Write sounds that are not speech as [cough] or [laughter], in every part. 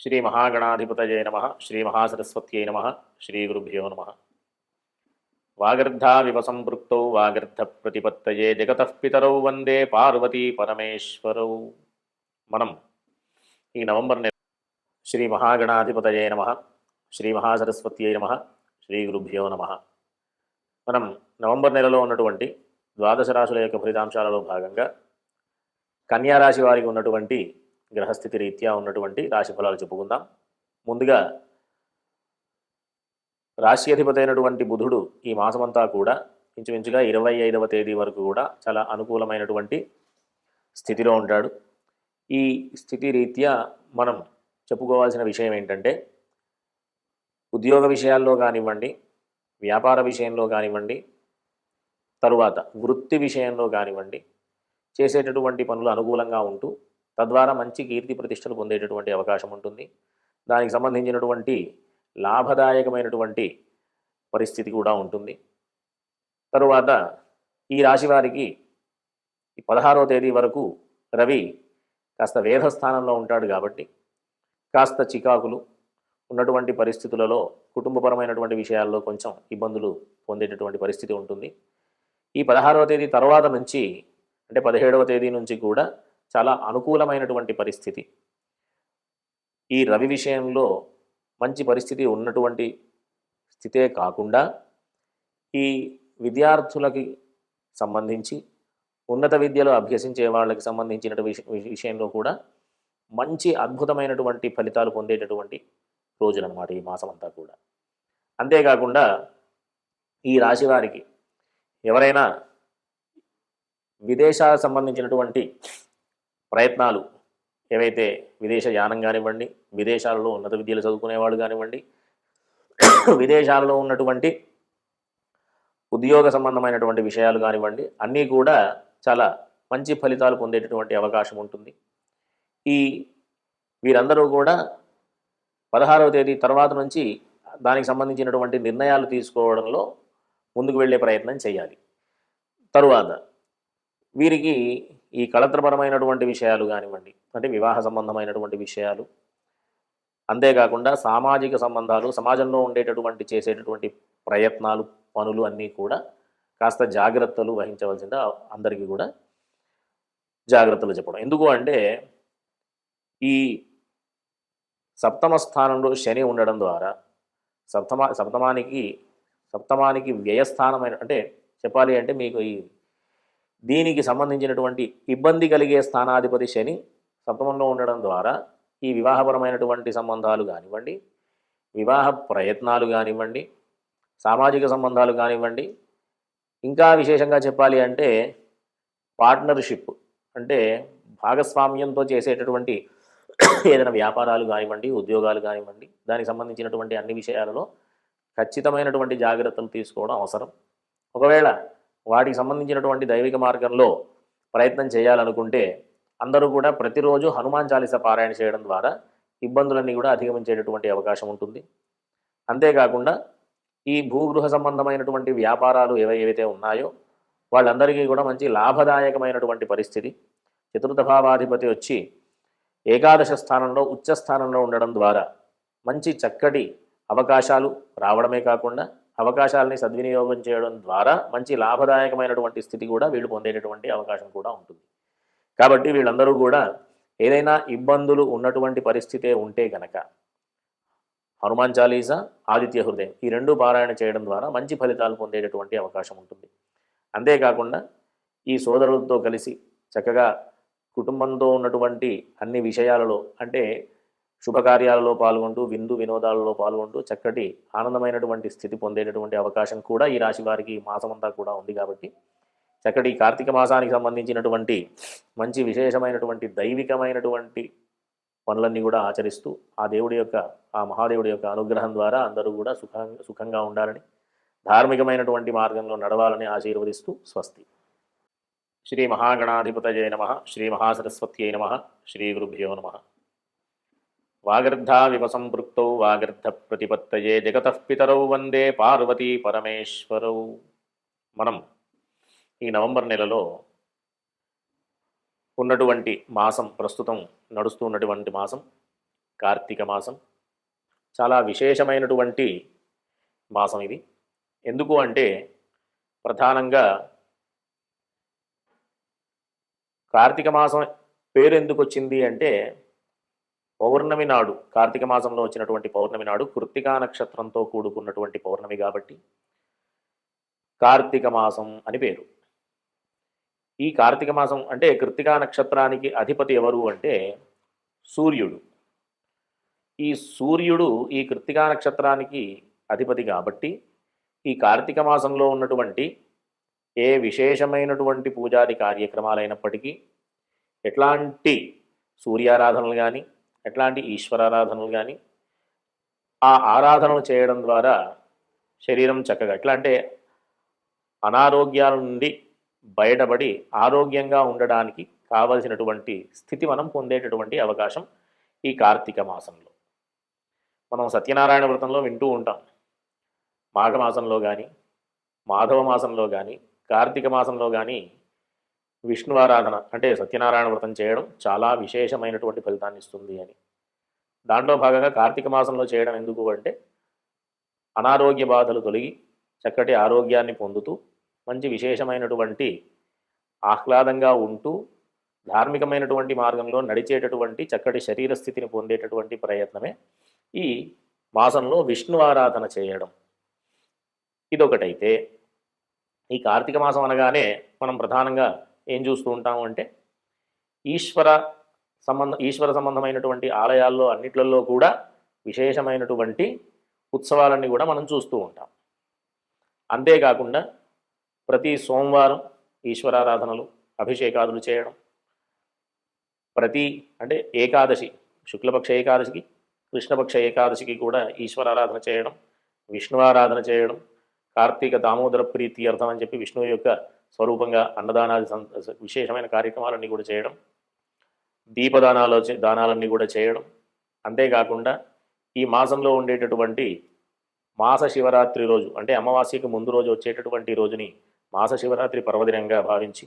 శ్రీ మహాగణాధిపతయ నమ శ్రీ మహాసరస్వత్యై నమ శ్రీ గురుభ్యో నమ. వాగర్ధావివ సంపృక్తౌ వాగర్ధ ప్రతిపత్తయే జగత పితరౌ వందే పార్వతీ పరమేశ్వరౌ. మనం ఈ నవంబర్ నెల శ్రీ మహాగణాధిపతయ నమ శ్రీ మహాసరస్వత్యై నమ శ్రీ గురుభ్యో నమ. మనం నవంబర్ నెలలో ఉన్నటువంటి ద్వాదశ రాశుల యొక్క ఫలితాంశాలలో భాగంగా కన్యారాశి వారికి ఉన్నటువంటి గ్రహస్థితి రీత్యా ఉన్నటువంటి రాశి ఫలాలు చెప్పుకుందాం. ముందుగా రాశి అధిపతి అయినటువంటి బుధుడు ఈ మాసమంతా కూడా ఇంచుమించుగా ఇరవై ఐదవ తేదీ వరకు కూడా చాలా అనుకూలమైనటువంటి స్థితిలో ఉంటాడు. ఈ స్థితి రీత్యా మనం చెప్పుకోవాల్సిన విషయం ఏంటంటే ఉద్యోగ విషయాల్లో కానివ్వండి వ్యాపార విషయంలో కానివ్వండి తరువాత వృత్తి విషయంలో కానివ్వండి చేసేటటువంటి పనులు అనుకూలంగా ఉంటూ తద్వారా మంచి కీర్తి ప్రతిష్టలు పొందేటటువంటి అవకాశం ఉంటుంది. దానికి సంబంధించినటువంటి లాభదాయకమైనటువంటి పరిస్థితి కూడా ఉంటుంది. తరువాత ఈ రాశి వారికి ఈ పదహారవ తేదీ వరకు రవి కాస్త వేధస్థానంలో ఉంటాడు కాబట్టి కాస్త చికాకులు ఉన్నటువంటి పరిస్థితులలో కుటుంబపరమైనటువంటి విషయాల్లో కొంచెం ఇబ్బందులు పొందేటటువంటి పరిస్థితి ఉంటుంది. ఈ పదహారవ తేదీ తర్వాత నుంచి అంటే పదిహేడవ తేదీ నుంచి కూడా చాలా అనుకూలమైనటువంటి పరిస్థితి. ఈ రవి విషయంలో మంచి పరిస్థితి ఉన్నటువంటి స్థితే కాకుండా ఈ విద్యార్థులకి సంబంధించి ఉన్నత విద్యలో అభ్యసించే వాళ్ళకి సంబంధించిన విషయంలో కూడా మంచి అద్భుతమైనటువంటి ఫలితాలు పొందేటటువంటి రోజులన్నమాట ఈ మాసం అంతా కూడా. అంతేకాకుండా ఈ రాశి వారికి ఎవరైనా విదేశాలకు సంబంధించినటువంటి ప్రయత్నాలు ఏవైతే విదేశ యానం కానివ్వండి విదేశాలలో ఉన్నత విద్యలు చదువుకునేవాళ్ళు కానివ్వండి [clears throat] విదేశాలలో ఉన్నటువంటి ఉద్యోగ సంబంధమైనటువంటి విషయాలు కానివ్వండి అన్నీ కూడా చాలా మంచి ఫలితాలు పొందేటటువంటి అవకాశం ఉంటుంది. ఈ వీరందరూ కూడా పదహారవ తేదీ తర్వాత నుంచి దానికి సంబంధించినటువంటి నిర్ణయాలు తీసుకోవడంలో ముందుకు వెళ్ళే ప్రయత్నం చేయాలి. తరువాత వీరికి ఈ కళత్రపరమైనటువంటి విషయాలు కానివ్వండి అంటే వివాహ సంబంధమైనటువంటి విషయాలు అంతేకాకుండా సామాజిక సంబంధాలు సమాజంలో ఉండేటటువంటి చేసేటటువంటి ప్రయత్నాలు పనులు అన్నీ కూడా కాస్త జాగ్రత్తలు వహించవలసిందే అందరికీ కూడా జాగ్రత్తలు చెప్పడం. ఎందుకు అంటే ఈ సప్తమ స్థానంలో శని ఉండడం ద్వారా సప్తమా సప్తమానికి సప్తమానికి వ్యయస్థానమైన అంటే చెప్పాలి అంటే మీకు ఈ దీనికి సంబంధించినటువంటి ఇబ్బంది కలిగే స్థానాధిపతి శని సప్తమంలో ఉండడం ద్వారా ఈ వివాహపరమైనటువంటి సంబంధాలు కానివ్వండి వివాహ ప్రయత్నాలు కానివ్వండి సామాజిక సంబంధాలు కానివ్వండి ఇంకా విశేషంగా చెప్పాలి అంటే పార్ట్నర్షిప్ అంటే భాగస్వామ్యంతో చేసేటటువంటి ఏదైనా వ్యాపారాలు కానివ్వండి ఉద్యోగాలు కానివ్వండి దానికి సంబంధించినటువంటి అన్ని విషయాలలో ఖచ్చితమైనటువంటి జాగ్రత్తలు తీసుకోవడం అవసరం. ఒకవేళ వాటికి సంబంధించినటువంటి దైవిక మార్గంలో ప్రయత్నం చేయాలనుకుంటే అందరూ కూడా ప్రతిరోజు హనుమాన్ చాలీస పారాయణ చేయడం ద్వారా ఇబ్బందులన్నీ కూడా అధిగమించేటటువంటి అవకాశం ఉంటుంది. అంతేకాకుండా ఈ భూగృహ సంబంధమైనటువంటి వ్యాపారాలు ఏవైతే ఉన్నాయో వాళ్ళందరికీ కూడా మంచి లాభదాయకమైనటువంటి పరిస్థితి. చతుర్థ భావాధిపతి వచ్చి ఏకాదశ స్థానంలో ఉచ్చ స్థానంలో ఉండడం ద్వారా మంచి చక్కటి అవకాశాలు రావడమే కాకుండా అవకాశాలని సద్వినియోగం చేయడం ద్వారా మంచి లాభదాయకమైనటువంటి స్థితి కూడా వీళ్ళు పొందేటటువంటి అవకాశం కూడా ఉంటుంది. కాబట్టి వీళ్ళందరూ కూడా ఏదైనా ఇబ్బందులు ఉన్నటువంటి పరిస్థితే ఉంటే గనక హనుమాన్ చాలీసా ఆదిత్య హృదయం ఈ రెండు పారాయణ చేయడం ద్వారా మంచి ఫలితాలు పొందేటటువంటి అవకాశం ఉంటుంది. అంతేకాకుండా ఈ సోదరులతో కలిసి చక్కగా కుటుంబంతో ఉన్నటువంటి అన్ని విషయాలలో అంటే శుభకార్యాలలో పాల్గొంటూ విందు వినోదాలలో పాల్గొంటూ చక్కటి ఆనందమైనటువంటి స్థితి పొందేటటువంటి అవకాశం కూడా ఈ రాశి వారికి మాసమంతా కూడా ఉంది కాబట్టి చక్కటి కార్తీక మాసానికి సంబంధించినటువంటి మంచి విశేషమైనటువంటి దైవికమైనటువంటి పనులన్నీ కూడా ఆచరిస్తూ ఆ దేవుడి యొక్క ఆ మహాదేవుడి యొక్క అనుగ్రహం ద్వారా అందరూ కూడా సుఖంగా సుఖంగా ఉండాలని ధార్మికమైనటువంటి మార్గంలో నడవాలని ఆశీర్వదిస్తూ స్వస్తి. శ్రీ మహాగణాధిపతయే నమ శ్రీ మహాసరస్వత్యై నమ శ్రీ గురుభ్యో నమ. వాగర్ధావివ సంపృక్తౌ వాగర్ధ ప్రతిపత్తయే జగత పితరౌ వందే పార్వతీ పరమేశ్వరౌ. మనం ఈ నవంబర్ నెలలో ఉన్నటువంటి మాసం ప్రస్తుతం నడుస్తూ ఉన్నటువంటి మాసం కార్తీక మాసం చాలా విశేషమైనటువంటి మాసం ఇది. ఎందుకు అంటే ప్రధానంగా కార్తీక మాసం పేరు ఎందుకు వచ్చింది అంటే పౌర్ణమి నాడు కార్తీక మాసంలో వచ్చినటువంటి పౌర్ణమి నాడు కృత్తికా నక్షత్రంతో కూడుకున్నటువంటి పౌర్ణమి కాబట్టి కార్తీక మాసం అని పేరు. ఈ కార్తీక మాసం అంటే కృత్తికా నక్షత్రానికి అధిపతి ఎవరు అంటే సూర్యుడు. ఈ సూర్యుడు ఈ కృత్తికా నక్షత్రానికి అధిపతి కాబట్టి ఈ కార్తీక మాసంలో ఉన్నటువంటి ఏ విశేషమైనటువంటి పూజాది కార్యక్రమాలైనప్పటికీ ఎట్లాంటి సూర్యారాధనలు కానీ ఎట్లాంటి ఈశ్వరారాధనలు కానీ ఆ ఆరాధనలు చేయడం ద్వారా శరీరం చక్కగా ఎట్లా అంటే అనారోగ్యాల నుండి బయటపడి ఆరోగ్యంగా ఉండడానికి కావలసినటువంటి స్థితి మనం పొందేటటువంటి అవకాశం ఈ కార్తీక మాసంలో. మనం సత్యనారాయణ వ్రతంలో వింటూ ఉంటాం. మాఘమాసంలో కానీ మాధవ మాసంలో కానీ కార్తీక మాసంలో కానీ విష్ణు ఆరాధన అంటే సత్యనారాయణ వ్రతం చేయడం చాలా విశేషమైనటువంటి ఫలితాన్ని ఇస్తుంది అని. దాంట్లో భాగంగా కార్తీక మాసంలో చేయడం ఎందుకు అంటే అనారోగ్య బాధలు తొలగి చక్కటి ఆరోగ్యాన్ని పొందుతూ మంచి విశేషమైనటువంటి ఆహ్లాదంగా ఉంటూ ధార్మికమైనటువంటి మార్గంలో నడిచేటటువంటి చక్కటి శరీర స్థితిని పొందేటటువంటి ప్రయత్నమే ఈ మాసంలో విష్ణు ఆరాధన చేయడం. ఇదొకటైతే ఈ కార్తీక మాసం అనగానే మనం ప్రధానంగా ఏం చూస్తూ ఉంటాము అంటే ఈశ్వర సంబంధ ఈశ్వర సంబంధమైనటువంటి ఆలయాల్లో అన్నిట్లలో కూడా విశేషమైనటువంటి ఉత్సవాలన్నీ కూడా మనం చూస్తూ ఉంటాం. అంతేకాకుండా ప్రతి సోమవారం ఈశ్వరారాధనలు అభిషేకాదులు చేయడం ప్రతి అంటే ఏకాదశి శుక్లపక్ష ఏకాదశికి కృష్ణపక్ష ఏకాదశికి కూడా ఈశ్వరారాధన చేయడం విష్ణు ఆరాధన చేయడం కార్తీక దామోదర ప్రీతి అర్థం అని చెప్పి విష్ణువు యొక్క స్వరూపంగా అన్నదానాది విశేషమైన కార్యక్రమాలన్నీ కూడా చేయడం దీపదానాలు దానాలన్నీ కూడా చేయడం. అంతేకాకుండా ఈ మాసంలో ఉండేటటువంటి మాస శివరాత్రి రోజు అంటే అమావాస్యకి ముందు రోజు వచ్చేటటువంటి రోజుని మాస శివరాత్రి పర్వదినంగా భావించి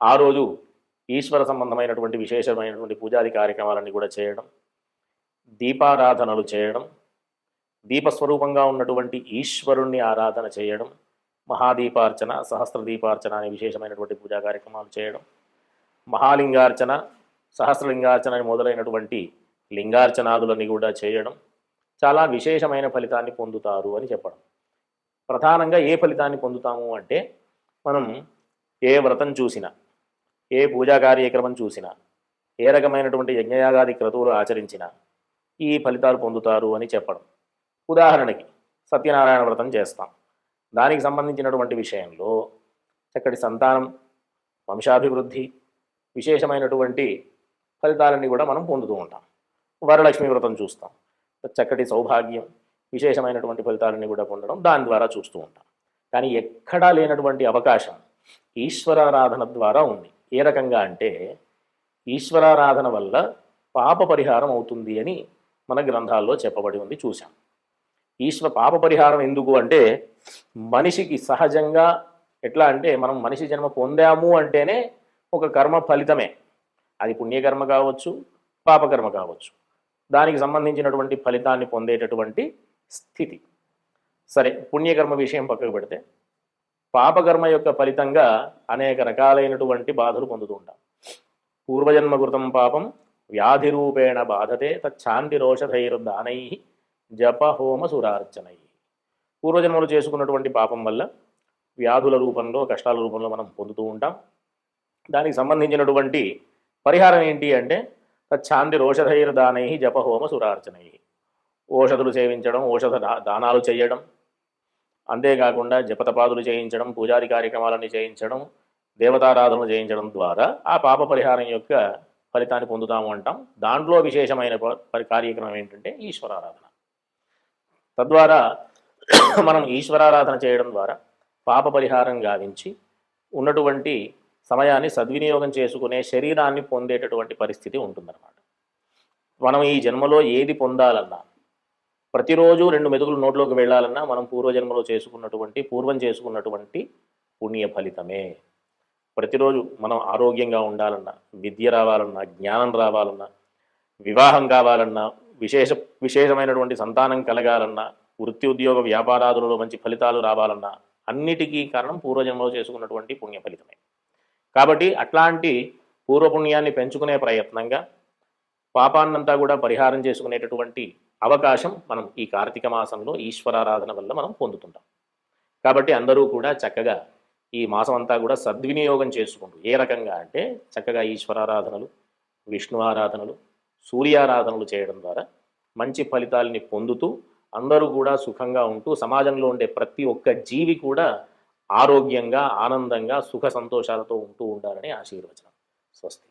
ఆ రోజు ఈశ్వర సంబంధమైనటువంటి విశేషమైనటువంటి పూజాది కార్యక్రమాలన్నీ కూడా చేయడం దీపారాధనలు చేయడం దీపస్వరూపంగా ఉన్నటువంటి ఈశ్వరుణ్ణి ఆరాధన చేయడం మహాదీపార్చన సహస్ర దీపార్చన అనే విశేషమైనటువంటి పూజా కార్యక్రమాలు చేయడం మహాలింగార్చన సహస్రలింగార్చన అని మొదలైనటువంటి లింగార్చనాదులని కూడా చేయడం చాలా విశేషమైన ఫలితాన్ని పొందుతారు అని చెప్పడం. ప్రధానంగా ఏ ఫలితాన్ని పొందుతాము అంటే మనం ఏ వ్రతం చూసినా ఏ పూజా కార్యక్రమం చూసినా ఏ రకమైనటువంటి యజ్ఞయాగాది క్రతువులు ఆచరించినా ఈ ఫలితాలు పొందుతారు అని చెప్పడం. ఉదాహరణకి సత్యనారాయణ వ్రతం చేస్తాం. దానికి సంబంధించినటువంటి విషయంలో చక్కటి సంతానం వంశాభివృద్ధి విశేషమైనటువంటి ఫలితాలన్నీ కూడా మనం పొందుతూ ఉంటాం. వరలక్ష్మి వ్రతం చూస్తాం. చక్కటి సౌభాగ్యం విశేషమైనటువంటి ఫలితాలన్నీ కూడా పొందడం దాని ద్వారా చూస్తూ ఉంటాం. కానీ ఎక్కడా లేనటువంటి అవకాశం ఈశ్వరారాధన ద్వారా ఉంది. ఏ రకంగా అంటే ఈశ్వరారాధన వల్ల పాప పరిహారం అవుతుంది అని మన గ్రంథాల్లో చెప్పబడి ఉంది చూశాం. ఈశ్వర పాప పరిహారం ఎందుకు అంటే మనిషికి సహజంగా ఎట్లా అంటే మనం మనిషి జన్మ పొందాము అంటేనే ఒక కర్మ ఫలితమే. అది పుణ్యకర్మ కావచ్చు పాపకర్మ కావచ్చు. దానికి సంబంధించినటువంటి ఫలితాన్ని పొందేటటువంటి స్థితి. సరే పుణ్యకర్మ విషయం పక్కకు పెడితే పాపకర్మ యొక్క ఫలితంగా అనేక రకాలైనటువంటి బాధలు పొందుతూ ఉంటాం. పూర్వజన్మకృతం పాపం వ్యాధి రూపేణ బాధతే తచ్చాంతిరోషధైర్దానై జప హోమ సురార్చనై పూర్వజన్మలు చేసుకున్నటువంటి పాపం వల్ల వ్యాధుల రూపంలో కష్టాల రూపంలో మనం పొందుతూ ఉంటాం. దానికి సంబంధించినటువంటి పరిహారం ఏంటి అంటే తచ్చాంతి రోషధైర్దానై జప హోమ సురార్చనై ఓషధులు సేవించడం ఓషధ దా- దానాలు చేయడం అంతేకాకుండా జపతపాదులు చేయించడం పూజారి కార్యక్రమాలన్నీ చేయించడం దేవతారాధనలు చేయించడం ద్వారా ఆ పాప పరిహారం యొక్క ఫలితాన్ని పొందుతాము అంటాం. దాంట్లో విశేషమైన ప- పరి కార్యక్రమం ఏంటంటే ఈశ్వరారాధన. తద్వారా మనం ఈశ్వరారాధన చేయడం ద్వారా పాప పరిహారం గావించి ఉన్నటువంటి సమయాన్ని సద్వినియోగం చేసుకునే శరీరాన్ని పొందేటటువంటి పరిస్థితి ఉంటుందన్నమాట. మనం ఈ జన్మలో ఏది పొందాలన్నా ప్రతిరోజు రెండు మెతుకులు నోట్లోకి వెళ్ళాలన్నా మనం పూర్వజన్మలో చేసుకున్నటువంటి పూర్వం చేసుకున్నటువంటి పుణ్య ఫలితమే. ప్రతిరోజు మనం ఆరోగ్యంగా ఉండాలన్నా విద్య రావాలన్నా జ్ఞానం రావాలన్నా వివాహం కావాలన్నా విశేష విశేషమైనటువంటి సంతానం కలగాలన్నా వృత్తి ఉద్యోగ వ్యాపారాదులలో మంచి ఫలితాలు రావాలన్నా అన్నిటికీ కారణం పూర్వజన్మలో చేసుకున్నటువంటి పుణ్య ఫలితమే. కాబట్టి అట్లాంటి పూర్వపుణ్యాన్ని పెంచుకునే ప్రయత్నంగా పాపాన్నంతా కూడా పరిహారం చేసుకునేటటువంటి అవకాశం మనం ఈ కార్తీక మాసంలో ఈశ్వరారాధన వల్ల మనం పొందుతుంటాం. కాబట్టి అందరూ కూడా చక్కగా ఈ మాసం అంతా కూడా సద్వినియోగం చేసుకుంటూ ఏ రకంగా అంటే చక్కగా ఈశ్వరారాధనలు విష్ణు ఆరాధనలు సూర్యారాధనలు చేయడం ద్వారా మంచి ఫలితాలని పొందుతూ అందరూ కూడా సుఖంగా ఉంటూ సమాజంలో ఉండే ప్రతి ఒక్క జీవి కూడా ఆరోగ్యంగా ఆనందంగా సుఖ సంతోషాలతో ఉంటూ ఉండాలని ఆశీర్వచనం. స్వస్తి.